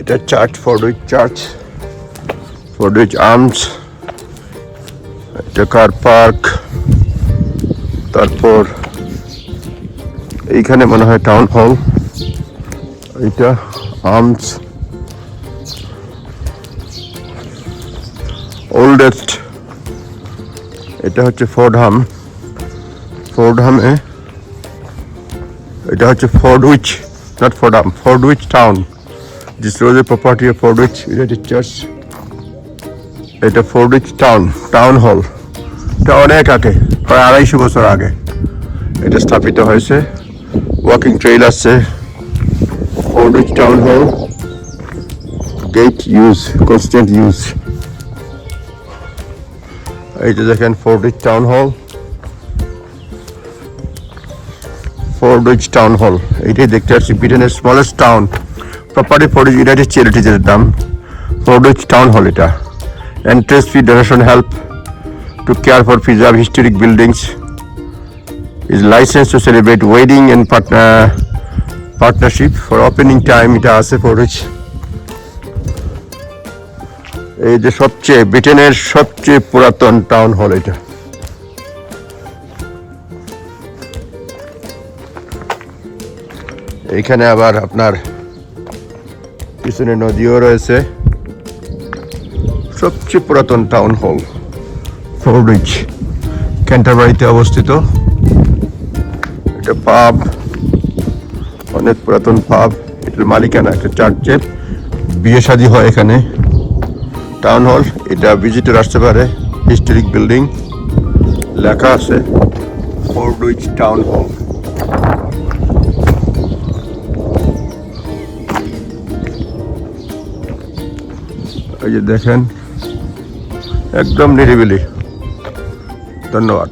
এটা church Fordwich church Fordwich arms এটা car park তারপর এইখানে মনে হয় টাউন হল এটা আর্মস ওল্ডেস্ট এটা হচ্ছে ফোর্ডহাম ফোর্ডহামে এটা হচ্ছে Fordwich not Fordham Fordwich town this was a property of Fordwich united church এটা ফোর্ডউইচ টাউন টাউন হল এটা অনেক আগে, প্রায় আড়াইশো বছর আগে। এটা স্থাপিত হয়েছে। ওয়াকিং ট্রেইল আছে। Fordwich town hall gate use constant use এই যে দেখেন ফোর্ডউইচ টাউন হল ফোর্ডউইচ টাউন হল এইটাই দেখতে পাচ্ছি। ব্রিটেনের smallest town property Fordwich united চ্যারিটিজের দাম। ফোর্ডউইচ টাউন হল এটা। Entrance fee donation help to care for preserve historic buildings is licensed to celebrate wedding and partner, partnership. For opening time, এটা আছে for which এই যে সবচেয়ে ব্রিটেনের সবচেয়ে পুরাতন টাউন হল এটা। এইখানে আবার আপনার পিছনে নদীও রয়েছে। সবচেয়ে পুরাতন টাউন হল ফোর্ডউইচ ক্যান্টারবারিতে অবস্থিত। এটা পাব অনেক পুরাতন পাব এটার মালিকানা একটা চার্চের বিয়ে শাদী হয় এখানে। টাউন হল এটা ভিজিটর আসতে পারে হিস্টোরিক বিল্ডিং লেখা আছে ফোর্ডউইচ টাউন হল এই যে দেখেন একদম নিরিবিলি। ধন্যবাদ।